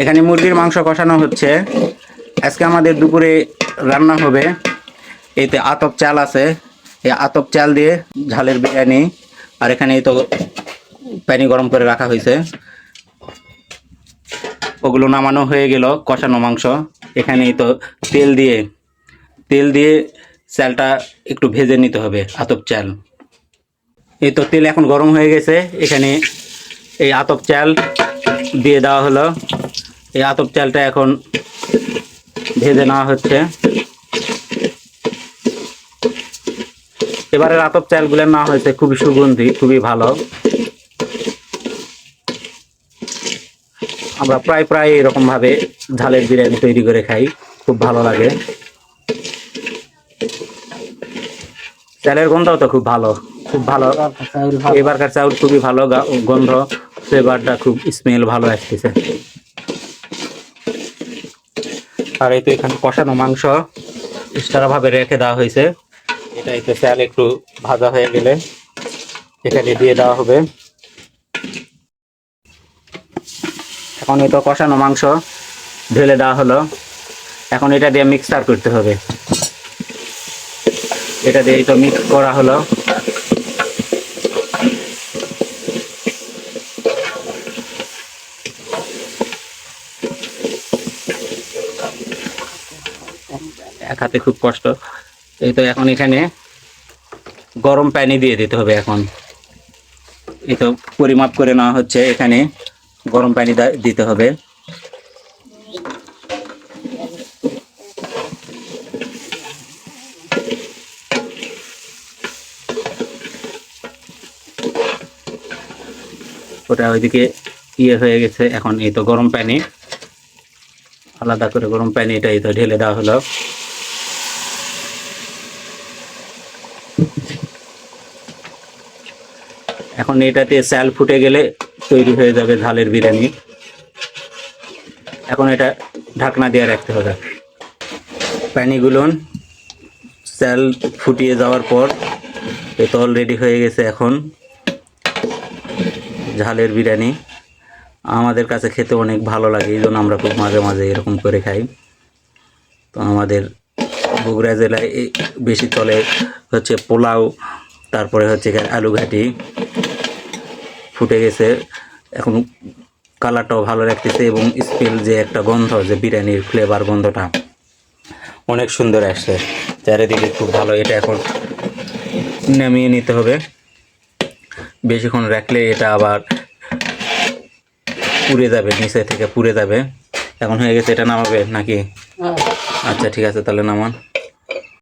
এখানে মুরগির মাংস কষানো হচ্ছে। আজকে আমাদের দুপুরে রান্না হবে। এতে আতপ চাল আছে। এই আতপ চাল দিয়ে ঝালের বিরিয়ানি। আর এখানে তো প্যানি গরম করে রাখা হয়েছে। ওগুলো নামানো হয়ে গেল কষানো মাংস। এখানে তো তেল দিয়ে তেল দিয়ে চালটা একটু ভেজে নিতে হবে, আতপ চাল। এই তো তেল এখন গরম হয়ে গেছে। এখানে এই আতপ চাল দিয়ে দেওয়া হলো। এই আতপ চালটা এখন ভেজে নেওয়া হচ্ছে। এবারের আতপ চালগুলো না হয়েছে খুবই সুগন্ধি খুবই ভালো। আমরা প্রায় প্রায় এরকম ভাবে ঝালের বিরিয়ানি তৈরি করে খাই খুব ভালো লাগে। চালের গন্ধও তো খুব ভালো খুব ভালো। এবারকার চাউল খুবই ভালো গন্ধ ফ্লেভারটা খুব স্মেল ভালো আসতেছে। আর এই তো এখানে কষানো মাংস ভাবে রেখে দেওয়া হয়েছে। এটা তো চাল একটু ভাজা হয়ে গেলে এখানে দিয়ে দেওয়া হবে। এখন এই তো কষানো মাংস ঢেলে দেওয়া হলো। এখন এটা দিয়ে মিক্সার করতে হবে। এটা দিয়ে তো মিক্স করা হলো। এক হাতে খুব কষ্ট। এই তো এখন এখানে গরম পানি দিয়ে দিতে হবে এখন। এই তো পরিমাপ করে নেওয়া হচ্ছে, এখানে গরম পানি দিতে হবে। ওটা ওইদিকে ইয়ে হয়ে গেছে, এখন এই তো গরম পানি। আলাদা করে গরম পানি এটা এই তো ঢেলে দেওয়া হলো। এখন এটাতে চাল ফুটে গেলে তৈরি হয়ে যাবে ঝালের বিরিয়ানি। এখন এটা ঢাকনা দিয়ে রাখতে হবে। পানিগুলো চাল ফুটিয়ে যাওয়ার পর তো অলরেডি হয়ে গেছে এখন ঝালের বিরিয়ানি। আমাদের কাছে খেতে অনেক ভালো লাগে, এই জন্য আমরা খুব মাঝে মাঝে এরকম করে খাই। তো আমাদের বগুড়া জেলায় বেশি চলে হচ্ছে পোলাও, তারপরে হচ্ছে আলু ঘাটি ফুটে গেছে। এখন কালারটাও ভালো রাখতেছে এবং স্মেল যে একটা গন্ধ যে বিরিয়ানির ফ্লেভার গন্ধটা অনেক সুন্দর আসছে। চারিদিকে খুব ভালো। এটা এখন নামিয়ে নিতে হবে। বেশিক্ষণ রাখলে এটা আবার পুড়ে যাবে নিচে থেকে পুড়ে যাবে। এখন হয়ে গেছে এটা নামাবে নাকি? আচ্ছা ঠিক আছে তাহলে নামান।